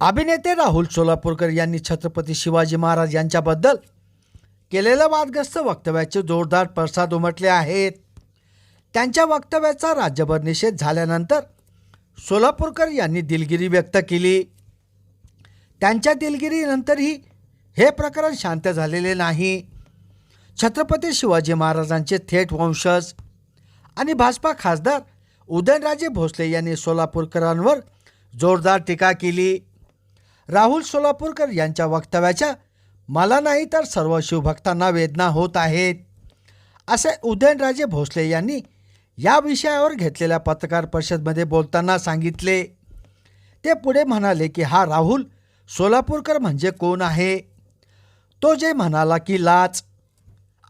अभिनेते राहुल सोलापूरकर यांनी छत्रपती शिवाजी महाराज यांच्याबद्दल केलेल्या वादग्रस्त वक्तव्याचे जोरदार पडसाद उमटले आहेत. त्यांच्या वक्तव्याचा राज्यभर निषेध झाल्यानंतर सोलापूरकर यांनी दिलगिरी व्यक्त केली. त्यांच्या दिलगिरीनंतरही हे प्रकरण शांत झालेले नाही. छत्रपती शिवाजी महाराजांचे थेट वंशज आणि भाजपा खासदार उदयनराजे भोसले यांनी सोलापूरकरांवर जोरदार टीका केली. राहुल सोलापूरकर यांच्या वक्तव्याच्या मला नाही तर सर्व शिवभक्तांना वेदना होत आहेत. असे उदयनराजे भोसले यांनी या विषयावर घेतलेल्या पत्रकार परिषदमध्ये बोलताना सांगितले. ते पुढे म्हणाले की हा राहुल सोलापूरकर म्हणजे कोण आहे? तो जे म्हणाला की लाच.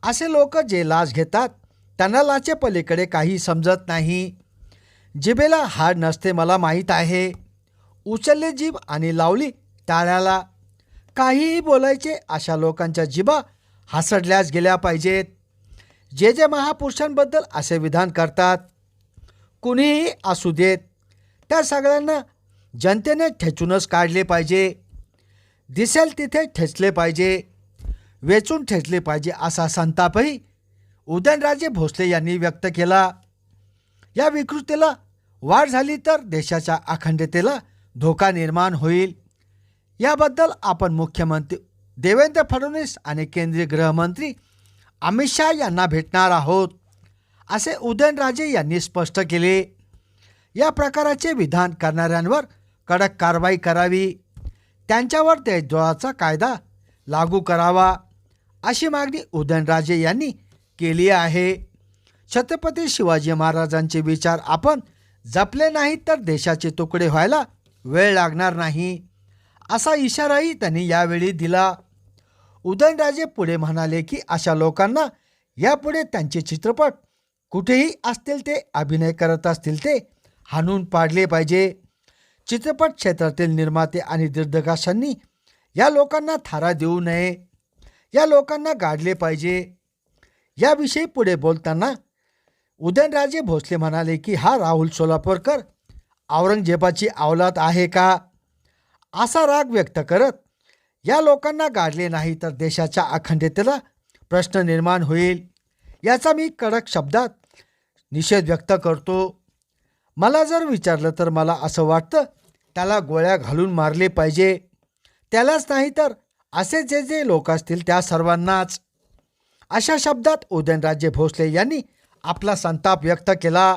असे लोक जे लाच घेतात त्यांना लाचे पलीकडे काही समजत नाही. जिभेला हाड नसते मला माहीत आहे. उचलले जीभ आणि लावली टाळ्याला. काहीही बोलायचे अशा लोकांच्या जिबा हासडल्याच गेल्या पाहिजेत. जे जे महापुरुषांबद्दल असे विधान करतात कुणीही असू देत त्या सगळ्यांना जनतेने ठेचूनच काढले पाहिजे. दिसेल तिथे ठेचले पाहिजे वेचून ठेचले पाहिजे असा संतापही उदयनराजे भोसले यांनी व्यक्त केला. या विकृतीला वाढ झाली तर देशाच्या अखंडतेला धोका निर्माण होईल. याबद्दल आपण मुख्यमंत्री देवेंद्र फडणवीस आणि केंद्रीय गृहमंत्री अमित शहा यांना भेटणार आहोत. असे उदयनराजे यांनी स्पष्ट केले. या प्रकाराचे विधान करणाऱ्यांवर कडक कारवाई करावी. त्यांच्यावर देशद्रोहाचा कायदा लागू करावा अशी मागणी उदयनराजे यांनी केली आहे. छत्रपती शिवाजी महाराजांचे विचार आपण जपले नाहीत तर देशाचे तुकडे व्हायला वेळ लागणार नाही. असा इशाराही त्यांनी यावेळी दिला. उदयनराजे पुढे म्हणाले की अशा लोकांना यापुढे त्यांचे चित्रपट कुठेही असतील ते अभिनय करत असतील ते हाणून पाडले पाहिजे. चित्रपट क्षेत्रातील निर्माते आणि दिग्दर्शकांनी या लोकांना थारा देऊ नये. या लोकांना गाडले पाहिजे. याविषयी पुढे बोलताना उदयनराजे भोसले म्हणाले की हा राहुल सोलापूरकर औरंगजेबाची अवलाद आहे का? असा राग व्यक्त करत या लोकांना गाडले नाही तर देशाच्या अखंडतेला प्रश्न निर्माण होईल. याचा मी कडक शब्दात निषेध व्यक्त करतो. मला जर विचारलं तर मला असं वाटतं त्याला गोळ्या घालून मारले पाहिजे. त्यालाच नाही तर असे जे जे लोक असतील त्या सर्वांनाच. अशा शब्दात उदयनराजे भोसले यांनी आपला संताप व्यक्त केला.